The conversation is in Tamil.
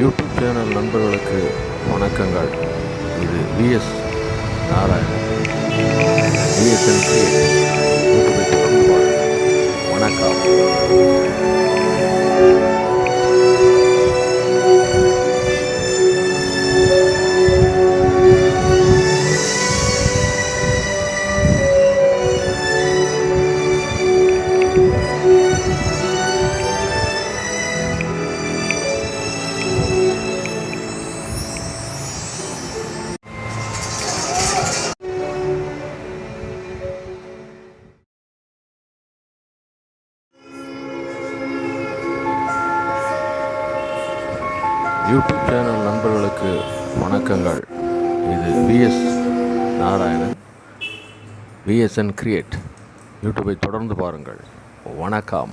யூடியூப் சேனல் நண்பர்களுக்கு வணக்கங்கள். இது V S Narayanan. VSN YouTube channel நண்பர்களுக்கு வணக்கங்கள். இது V S Narayanan. VSN create யூடியூபை தொடர்ந்து பாருங்கள். வணக்கம்.